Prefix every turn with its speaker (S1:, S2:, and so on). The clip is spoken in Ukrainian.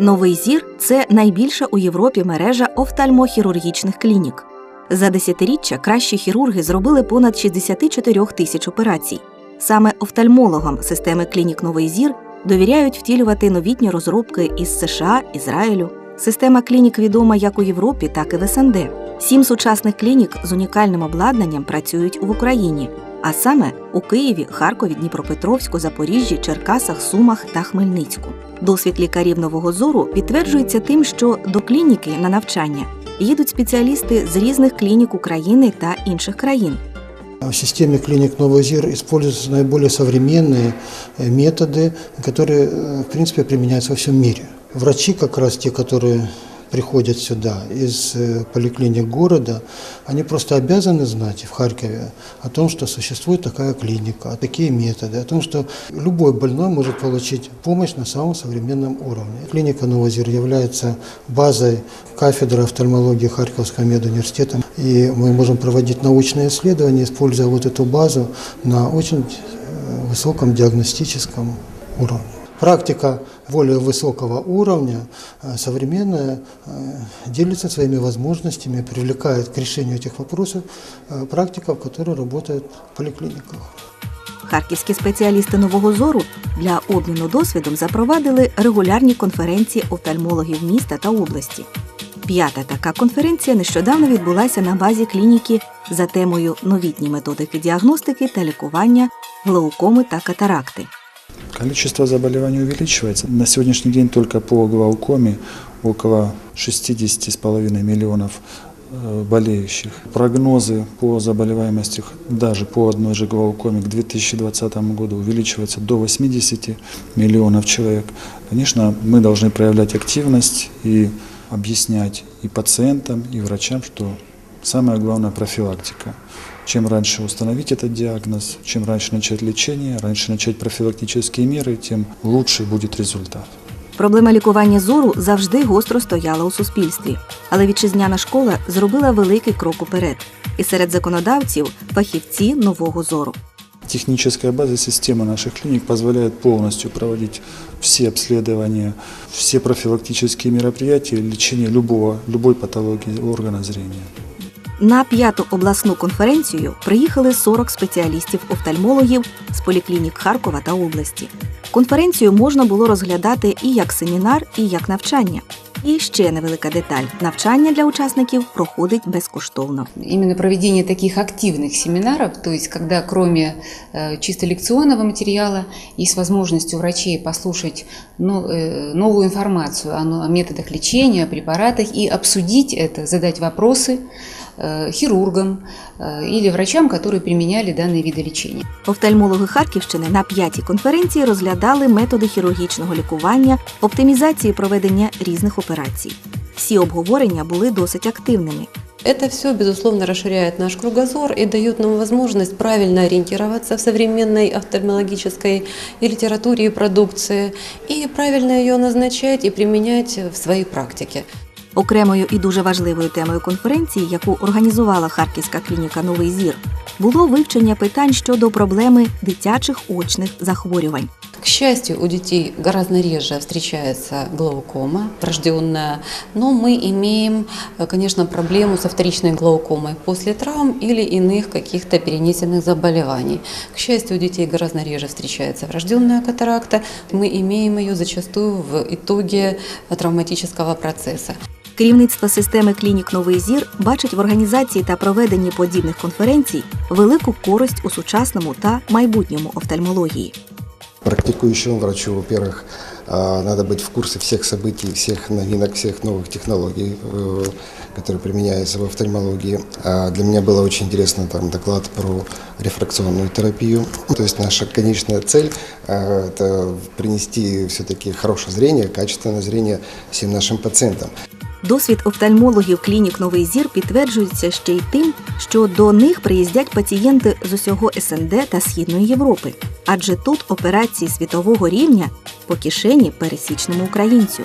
S1: Новий зір це найбільша у Європі мережа офтальмохірургічних клінік. За десятиріччя кращі хірурги зробили понад 64 тисяч операцій. Саме офтальмологам системи клінік Новий зір довіряють втілювати новітні розробки із США, Ізраїлю. Система клінік відома як у Європі, так і в СНД. Сім сучасних клінік з унікальним обладнанням працюють в Україні, а саме у Києві, Харкові, Дніпропетровську, Запоріжжі, Черкасах, Сумах та Хмельницьку. Досвід лікарів нового зору підтверджується тим, що до клініки на навчання їдуть спеціалісти з різних клінік України та інших країн.
S2: В системе клиник «Новый ЗИР» используются наиболее современные э, методы, которые, э, в принципе, применяются во всем мире. Врачи, как раз те, которые приходят сюда из э, поликлиник города, они просто обязаны знать в Харькове о том, что существует такая клиника, такие методы, о том, что любой больной может получить помощь на самом современном уровне. Клиника «Новозир» является базой кафедры офтальмологии Харьковского медуниверситета, и мы можем проводить научные исследования, используя вот эту базу на очень э, высоком диагностическом уровне. Практика более высокого уровня, э, современная, э, делится своими возможностями, привлекает к решению этих вопросов э, практиков, которые работают в поликлиниках.
S1: Харківські спеціалісти нового зору для обміну досвідом запровадили регулярні конференції офтальмологів міста та області. П'ята така конференція нещодавно відбулася на базі клініки за темою новітні методики діагностики та лікування глаукоми та катаракти.
S3: Количество заболеваний увеличивается. На сегодняшний день только по глаукоме около 60,5 миллионов э, болеющих. Прогнозы по заболеваемости даже по одной же глаукоме к 2020 году увеличиваются до 80 миллионов человек. Конечно, мы должны проявлять активность и объяснять и пациентам, и врачам, что самое главное профилактика. Чем раньше установить этот диагноз, чем раньше начать лечение, раньше начать профилактические меры, тем лучше будет результат.
S1: Проблема лікування зору завжди гостро стояла у суспільстві, але вітчизняна школа зробила великий крок уперед. І серед законодавців фахівці нового зору.
S3: Техническая база системы наших клиник позволяет полностью проводить все обследования, все профилактические мероприятия, лечение любого, любой патологии органа зрения.
S1: На п'яту обласну конференцію приїхали 40 спеціалістів-офтальмологів з поліклінік Харкова та області. Конференцію можна було розглядати і як семінар, і як навчання. І ще невелика деталь: навчання для учасників проходить безкоштовно.
S4: Именно проведение таких активных семинаров, то есть когда кроме э, чисто лекционного материала есть возможность у врачей послушать ну, э, новую информацию о, но- о методах лечения, о препаратах и обсудить это, задать вопросы э, хирургам э, или врачам, которые применяли данные виды лечения.
S1: Офтальмологи Харківщини на п'ятій конференції розглядали методи хірургічного лікування, оптимізації проведення різних операцій. Всі обговорення були досить активними.
S5: Это все, безусловно, расширяет наш кругозор и дает нам возможность правильно ориентироваться в современной офтальмологической и литературе и продукции, и правильно ее назначать и применять в своей практике.
S1: Окремою і дуже важливою темою конференції, яку організувала Харківська клініка Новий зір, було вивчення питань щодо проблеми дитячих очних захворювань.
S5: К счастью, у детей гораздо реже встречается глаукома врожденная, но мы имеем, э, конечно, проблему со вторичной глаукомой после травм или иных каких-то перенесенных заболеваний. К счастью, у детей гораздо реже встречается врожденная катаракта. Мы имеем ее зачастую в итоге э, травматического процесса.
S1: Керівництво системи клінік Новий зір бачить в організації та проведенні подібних конференцій велику користь у сучасному та майбутньому офтальмології.
S6: Практикующему врачу, во-первых, а, надо быть в курсе всех событий, всех новинок, всех новых технологий, э, которые применяются в офтальмологии. А Для меня было очень интересно там доклад про рефракционную терапию. То есть наша конечная цель а, – это принести все-таки хорошее зрение, качественное зрение всем нашим пациентам.
S1: Досвід офтальмологів клінік Новий зір підтверджується ще й тим, що до них приїздять пацієнти з усього СНД та Східної Європи, адже тут операції світового рівня по кишені пересічному українцю.